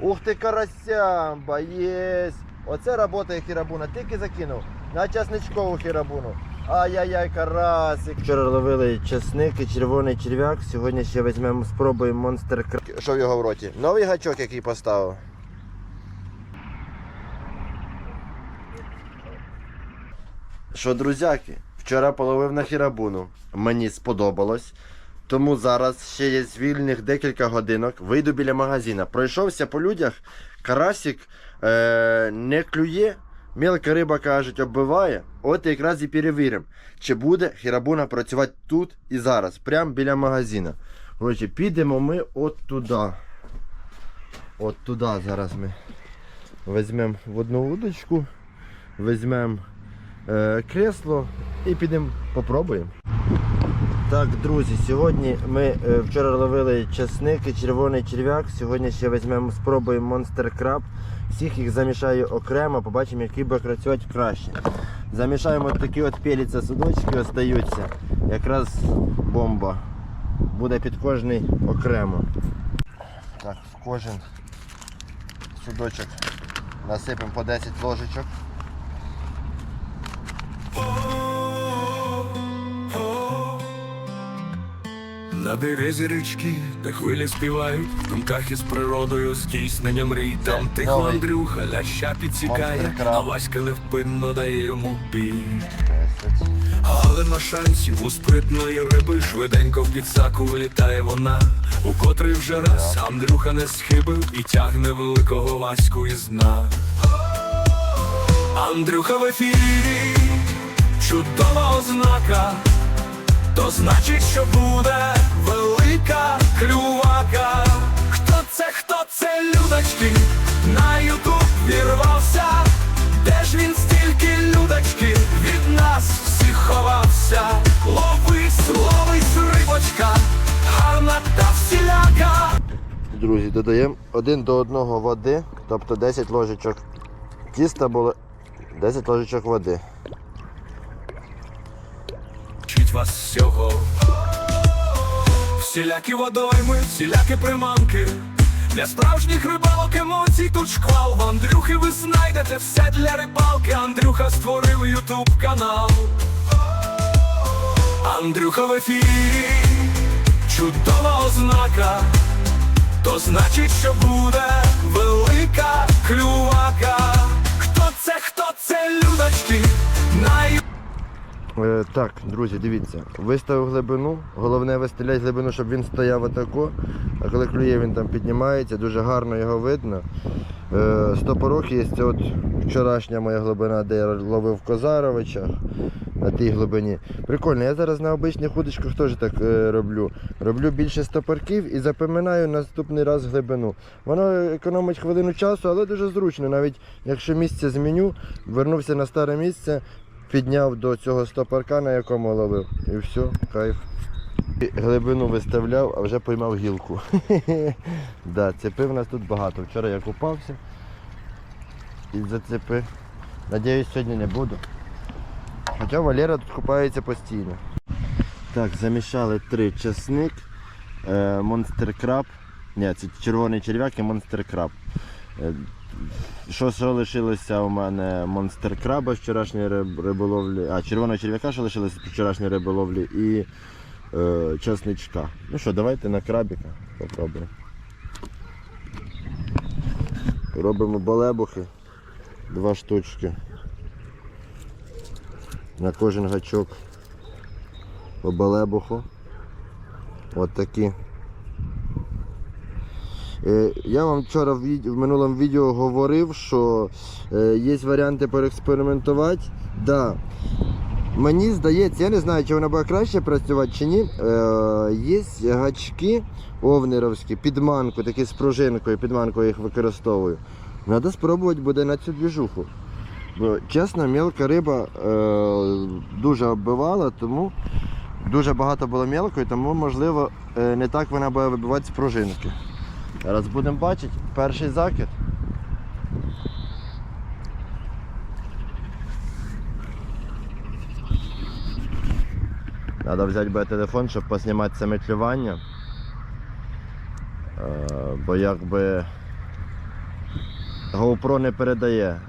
Ух ти, карасямба, єсть. Оце робота хірабуна. Тільки закинув. На часничкову хірабуну. Ай-яй-яй, карасик. Вчора ловили часник і червоний черв'як. Сьогодні ще візьмемо, спробуємо монстр Що в його в роті? Новий гачок, який поставив. Що, друзяки, вчора половив на хірабуну. Мені сподобалось. Тому зараз ще є вільних декілька годинок. Вийду біля магазина. Пройшовся по людях. Карасик е- не клює. Мелка риба, кажуть, оббиває. От якраз і перевіримо, чи буде хірабуна працювати тут і зараз, прямо біля магазина. Коротше, підемо ми от туди. От туди зараз ми візьмемо в одну удочку, візьмемо е, кресло і підемо попробуємо. Так, друзі, сьогодні ми е, вчора ловили часник і червоний черв'як. Сьогодні ще візьмемо, спробуємо Monster Crab. Всіх їх замішаю окремо, побачимо, які буде працювати краще. Замішаємо такі от пеліця судочки остаються. Якраз бомба. Буде під кожний окремо. Так, в кожен судочок насипемо по 10 ложечок. На березі річки, де хвилі співають, в думках із природою здійснення мрій. Там тихо Андрюха ляща підсікає, а Васька невпинно дає йому бій. Але на шансів у спритної риби швиденько в підсаку вилітає вона, у котрий вже раз Андрюха не схибив і тягне великого Ваську із дна. Андрюха в ефірі, чудова ознака, то значить, що буде велика клювака. Хто це, хто це людочки? На ютуб вірвався. Де ж він стільки людочки від нас всіх ховався? Ловись, ловись, рибочка, гарна та всіляка. Друзі, додаємо один до одного води, тобто 10 ложечок тіста було 10 ложечок води. Вас всього. Всілякі водойми, всілякі приманки. Для справжніх рибалок емоцій тут шквал. В Андрюхи ви знайдете все для рибалки. Андрюха створив ютуб канал. Андрюха в ефірі, чудова ознака. То значить, що буде велика клювака. Хто це, хто це людочки? На ю- Е, так, друзі, дивіться, виставив глибину. Головне вистріляти глибину, щоб він стояв отако. А коли клює, він там піднімається, дуже гарно його видно. Е, стопорох є от вчорашня моя глибина, де я ловив в Козаровичах на тій глибині. Прикольно, я зараз на обичних удочках теж так е, роблю. Роблю більше стопорків і запоминаю наступний раз глибину. Воно економить хвилину часу, але дуже зручно. Навіть якщо місце зміню, вернувся на старе місце, підняв до цього стопорка, на якому ловив. І все, кайф. Глибину виставляв, а вже поймав гілку. да, цепи в нас тут багато. Вчора я купався і зацепи. Надіюсь, сьогодні не буду. Хоча Валера тут купається постійно. Так, замішали три часник, е, монстер краб. Ні, це червоний черв'як і монстер краб. Що, що лишилося у мене монстер краба з вчорашньої риболовлі, а червоного черв'яка, що лишилося з вчорашньої риболовлі і е, часничка. Ну що, давайте на крабіка попробуємо. Робимо балебухи, два штучки. На кожен гачок по балебуху. От такі. Е, Я вам вчора в, в минулому відео говорив, що е, є варіанти переекспериментувати. Да. Мені здається, я не знаю, чи вона буде краще працювати чи ні. Е, є гачки овнеровські, підманку, такі з пружинкою, підманкою їх використовую. Треба спробувати буде на цю двіжуху. Бо чесно, мелка риба дуже оббивала, тому дуже багато було мелкої, тому можливо не так вона буде вибивати з пружинки. Зараз будемо бачити перший закид. Треба взяти буде телефон, щоб поснімати саме клювання. Е, бо якби GoPro не передає.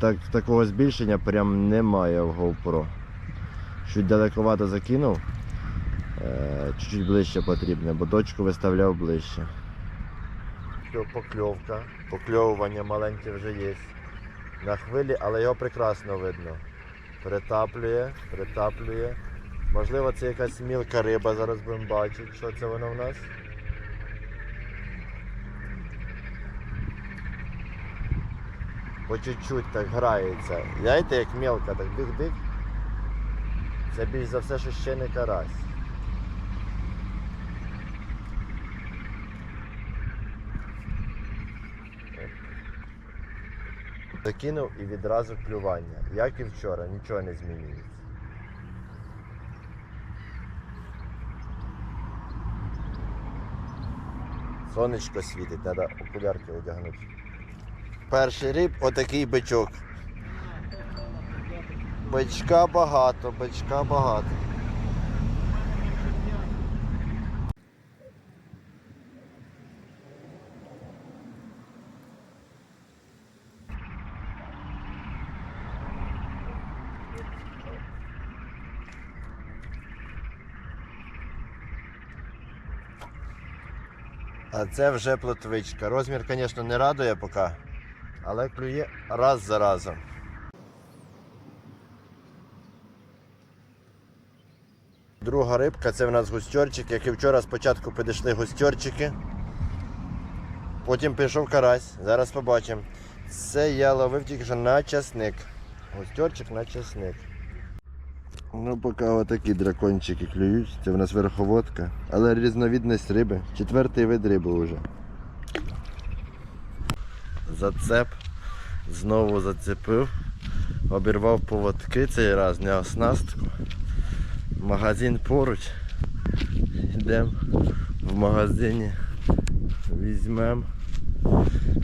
Так, такого збільшення прям немає в GoPro. Чуть далековато закинув. Е, чуть-чуть ближче потрібно, бо точку виставляв ближче. Покльовка. Покльовування маленьке вже є. На хвилі, але його прекрасно видно. Притаплює, притаплює. Можливо, це якась мілка риба, зараз будемо бачити, що це воно в нас. По чуть-чуть так грається. Знаєте, як мілка, так дик-дик. Це більш за все, що ще не карась. Закинув і відразу клювання. Як і вчора, нічого не змінюється. Сонечко світить, треба окулярки одягнути. Перший риб отакий бичок. Бичка багато, бичка багато. А це вже плотвичка. Розмір, звісно, не радує поки, але клює раз за разом. Друга рибка це в нас густьорчик, як і вчора спочатку підійшли густьорчики. Потім пішов карась, зараз побачимо. Це я ловив тільки що на часник. Густьорчик на часник. Ну, поки отакі дракончики клюють, це в нас верховодка, але різновідність риби. Четвертий вид риби вже. Зацеп. Знову зацепив. Обірвав поводки цей раз, не оснастку. Магазин поруч. Йдемо в магазині. Візьмемо.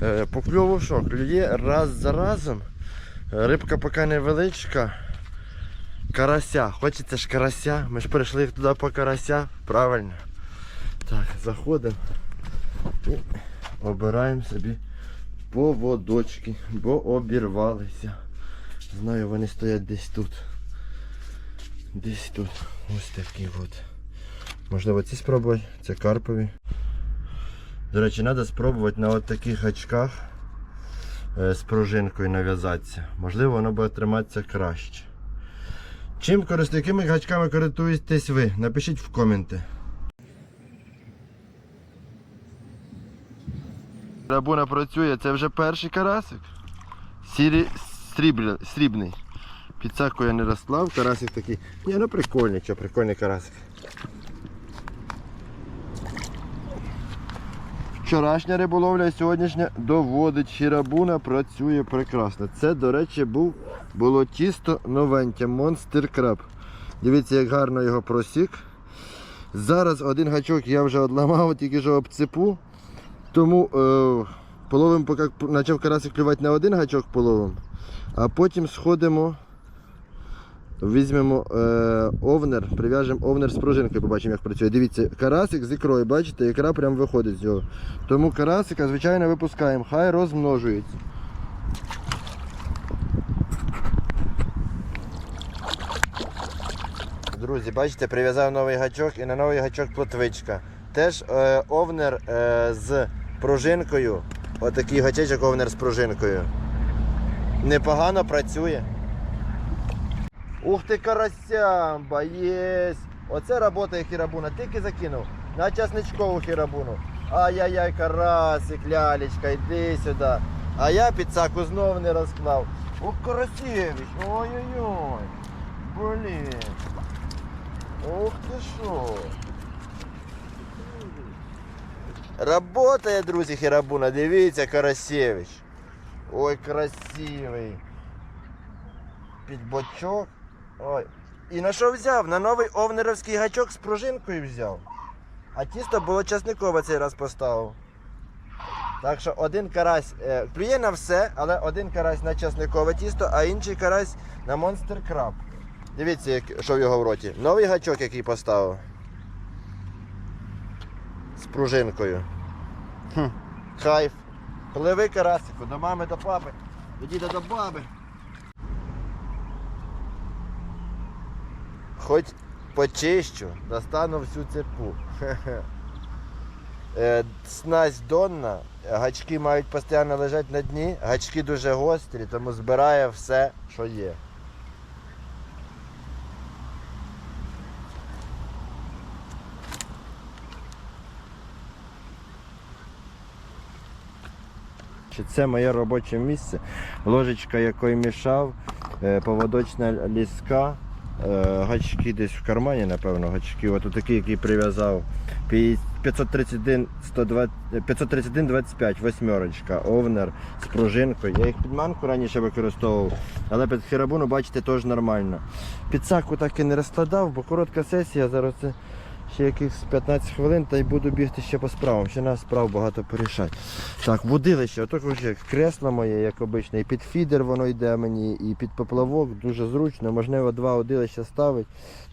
Е, Покльову що, клює раз за разом. Рибка поки невеличка. Карася. Хочеться ж карася. Ми ж прийшли туди по карася. Правильно. Так, заходимо і обираємо собі поводочки, бо обірвалися. Знаю, вони стоять десь тут. Десь тут. Ось такі от. Можливо, ці спробувати. Це карпові. До речі, треба спробувати на от таких гачках е, з пружинкою нав'язатися. Можливо, воно буде триматися краще. Чим якими гачками користуєтесь ви? Напишіть в коменти. Рабуна працює, це вже перший карасик. Сірі, срібля, срібний. Підсаку я не розклав, карасик такий. Ні, ну прикольний, що прикольний карасик. Вчорашня риболовля і сьогоднішня доводить, що рабуна працює прекрасно. Це, до речі, був, було тісто новеньке, Monster Crab. Дивіться, як гарно його просік. Зараз один гачок я вже одламав, тільки що об. Тому е, половим, поки почав карасик клювати на один гачок половим, а потім сходимо, візьмемо е, овнер, прив'яжемо овнер з пружинкою, побачимо, як працює. Дивіться, карасик з ікрою, бачите, ікра прям виходить з нього. Тому карасика, звичайно, випускаємо, хай розмножується. Друзі, бачите, прив'язав новий гачок і на новий гачок плотвичка. Теж е, овнер е, з пружинкою. Отакий гачечок овнер з пружинкою. Непогано працює. Ух ти, карасямба, єсть! Оце робота хірабуна. Тільки закинув на часничкову хірабуну. Ай-яй-яй, карасик, лялечка, йди сюди. А я підсаку знов не розклав. О, Карасєвич, ой-ой-ой. Блін. Ух ти що. Работає, друзі, хірабуна. Дивіться, Карасєвич. Ой, красивий. Під бочок. Ой. І на що взяв? На новий овнеровський гачок з пружинкою взяв. А тісто було часникове цей раз поставив. Так що один карась е, клює на все, але один карась на часникове тісто, а інший карась на Monster Crab. Дивіться, як, що в його в роті. Новий гачок, який поставив. З пружинкою. Хм. Кайф. Пливи карасику, до мами, до папи, до до баби. Хоч почищу, достану всю цепу. Е, Снасть донна, гачки мають постійно лежати на дні, гачки дуже гострі, тому збирає все, що є. Це моє робоче місце. Ложечка, якою мішав, е, поводочна ліска, гачки десь в кармані, напевно, гачки. Ось такий, який прив'язав. 531-25, восьмерочка, овнер з пружинкою. Я їх під манку раніше використовував, але під херабуну, бачите, теж нормально. Під саку так і не розкладав, бо коротка сесія, зараз це ще якихось 15 хвилин та й буду бігти ще по справам. Ще нас справ багато порішати. Так, водилище, ото вже кресло моє, як обичне, і під фідер воно йде мені, і під поплавок дуже зручно. Можливо, два водилища ставить.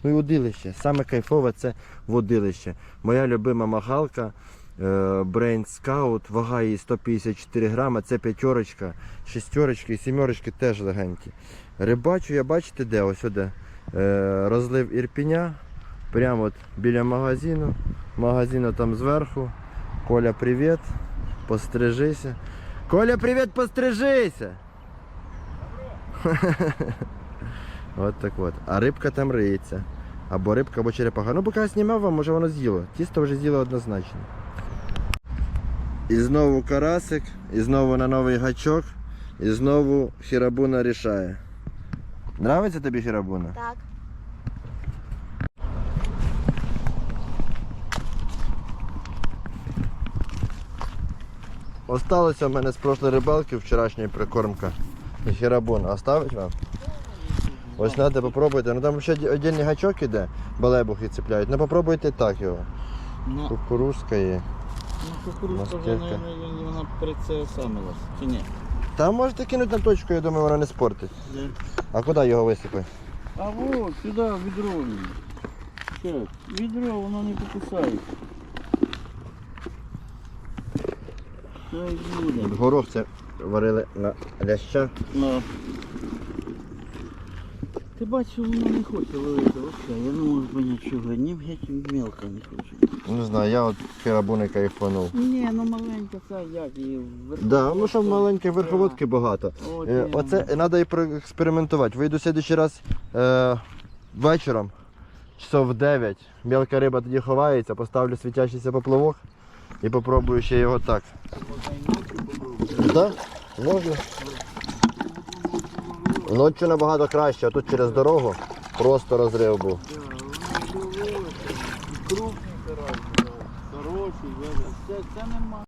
Ну і водилище. Саме кайфове це водилище. Моя любима магалка. е, Brain Scout, вага її 154 грама, це п'ятерочка, шестерочки і сімерочки теж легенькі. Рибачу я бачите де? Ось де. Е, Розлив Ірпіня, прямо от біля магазину. Магазину там зверху. Коля, привіт. Пострижися. Коля, привіт, пострижися. от так от. А рибка там риється. Або рибка, або черепаха. Ну, поки я знімав вам, може воно з'їло. Тісто вже з'їло однозначно. І знову карасик, і знову на новий гачок, і знову хірабуна рішає. Нравиться тобі хірабуна? Так. Осталося в мене з прошлої рибалки вчорашньої прикормка. І хірабуна. Оставить вам? Ось треба попробуйте. Ну там ще віддільний гачок іде, балебухи цепляють. Ну попробуйте так його. Ну, Кукурузка є. ну кукурузка вже, наверное, вона прицесамилась. Чи ні? Там можете кинути на точку, я думаю, вона не спортить. А куди його висипи? А вот, сюди відро. Ще, відро, воно не покусає. Хай буде. Горох це варили на ляща. Ну. Ти бачиш, воно не хоче ловити вообще. Я не можу поняти, чого. Ні геть мелко не хоче. Не знаю, я от хірабуни кайфанув. Ні, ну маленька ця, як її Да, ну що маленької верховодки багато. От, Е, іменно. Оце треба і проекспериментувати. Вийду слідуючий раз е, вечором, часов в 9. Мелка риба тоді ховається, поставлю світящийся поплавок і попробую ще його так. Так, можна. Ночі набагато краще, а тут через дорогу просто розрив був. Крупний хороший, це, це нема.